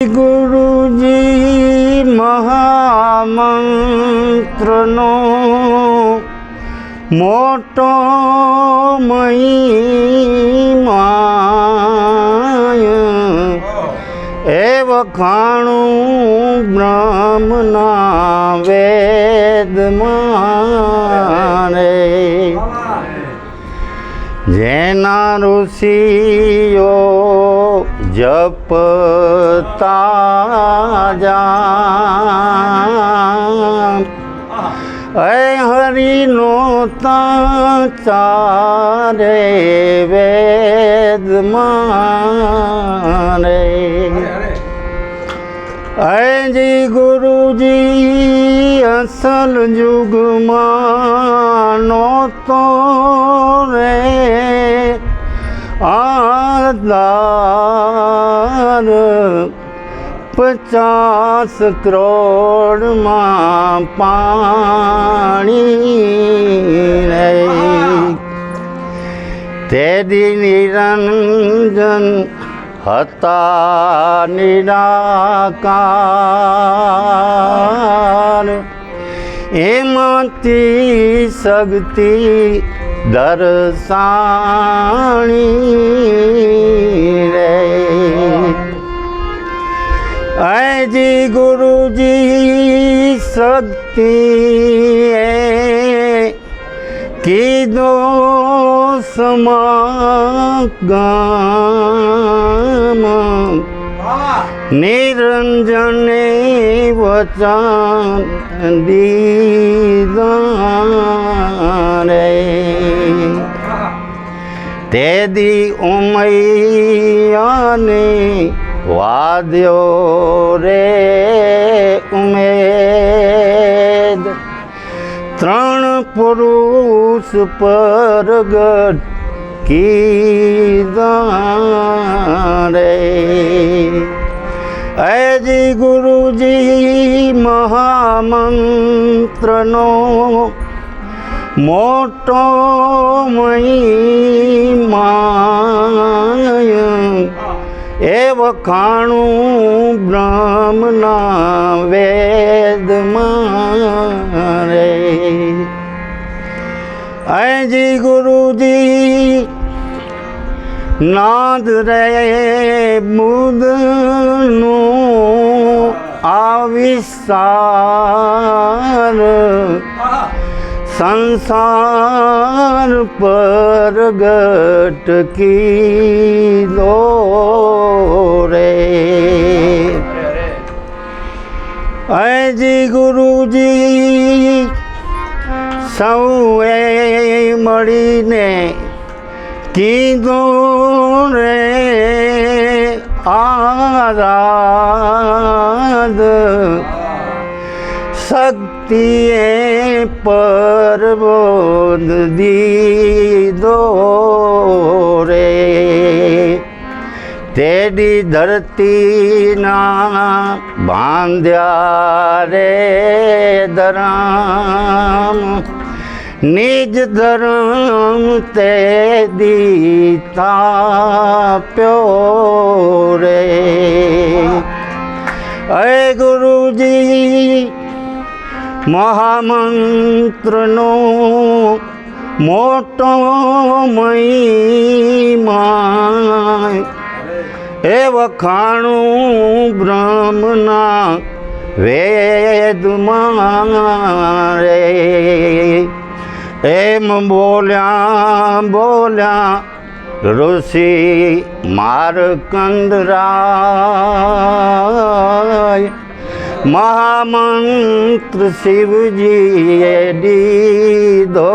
ગુરુજી મહામંત્રનો મોટો મહિમા એ વખાણું બ્રહ્મના વેદમાં રે. જેના ઋષિઓ જપતા જા હરિનો તારે વેદ મારે અજી ગુરુજી અસલ યુગમાં તો રે. આધાર પચાસ કરોડમાં પાણી તેદી નિરંજન હતા નિરાકાર. એમાંથી શક્તિ દર્શાણી રે અજી ગુરુજી શક્તિ કીધો સમાગમ. નિરંજને વચન દીદા રે. તેદી ઉમૈયાને વાદ્યો રે ઉમેદ. ત્રણ પુરુષ પરગટ કીધા રે. અજી ગુરુજી મહામંત્રનો મોટો મહિમાય એ વખાણું બ્રહ્મના વેદમાં રે. અજી ગુરુજી નાદ રે મુદનું આવિષ્કાર. સંસાર પર ગટકી રે સૌએ મળીને કીધું રે આરાધ શક્તિએ પરબોધ દીધો રે. તેડી ધરતીના બાંધ્યા રે દરામ. નિજ ધર્મ તે દીતા પ્યો રે અય ગુરુજી મહામંત્રનો મોટો મહિમા એ વખાણું બ્રહ્મના વેદમાં રે એમ બોલ્યા બોલ્યા ઋષિ મારકંદરાય મહામંત્ર શિવજીએ દીધો